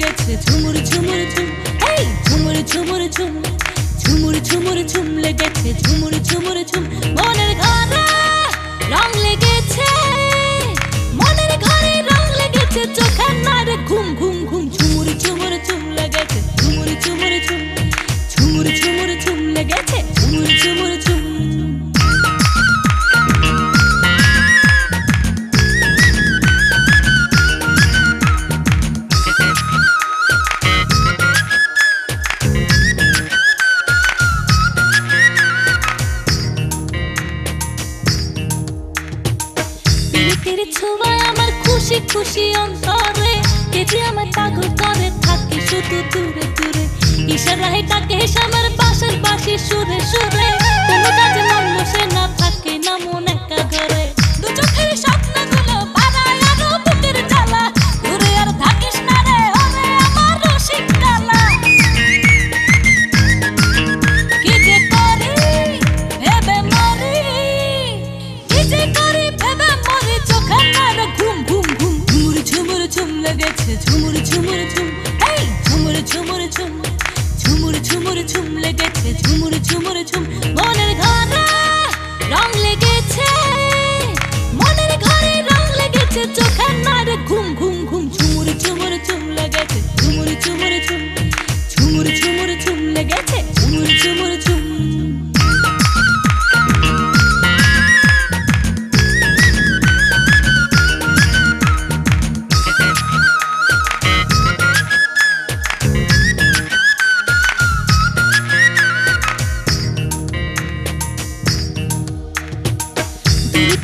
গেছে ঝুমুর ঝুমুর ঝুম। এই, ঝুমুর ঝুমুর, ঝুম। ঝুমুর ঝুমুর, ঝুম লেগেছে, ঝুমুর ঝুমুর, ঝুম। মনের ঘরে রং লেগেছে। হাতের ছোঁয়ায় আমার খুশি খুশি অন্তরে। এ আমার পাগল করে থাকি শুধু দূরে দূরে। ইশারায় ডাকে আমার পাশের পাশে সুরে সুরে। লেগেছে ঝুমুর ঝুমুর ঝুম, এই ঝুমুর ঝুমুর ঝুম, ঝুমুর ঝুমুর ঝুম লেগেছে ঝুমুর ঝুমুর ঝুম, মনের ঘরে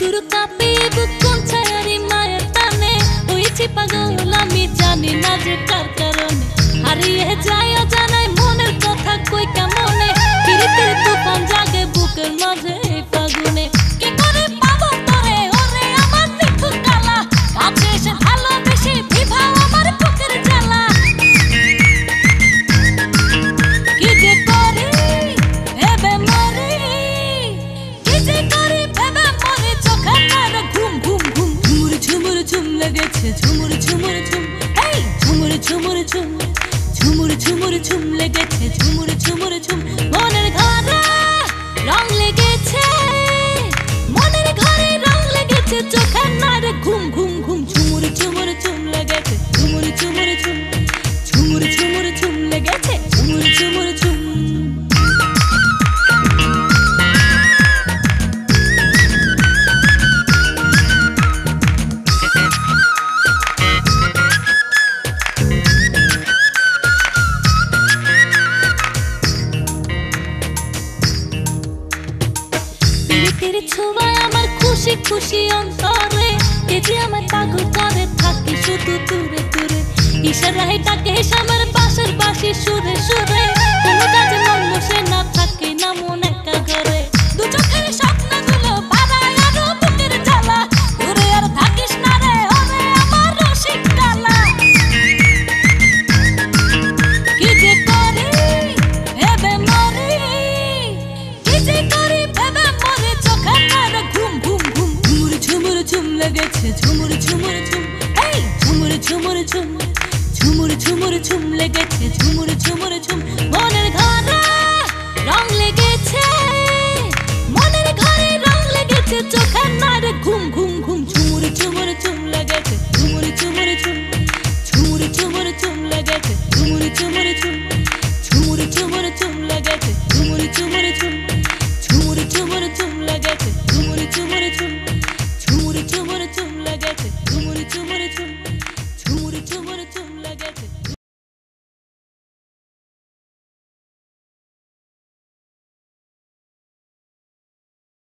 গুরুকাপে বুক কমছায়ারি মায়ের টানে ওইছি পাগল আমি জানি না যে কার কারণে হারিয়ে যায় অজানা here to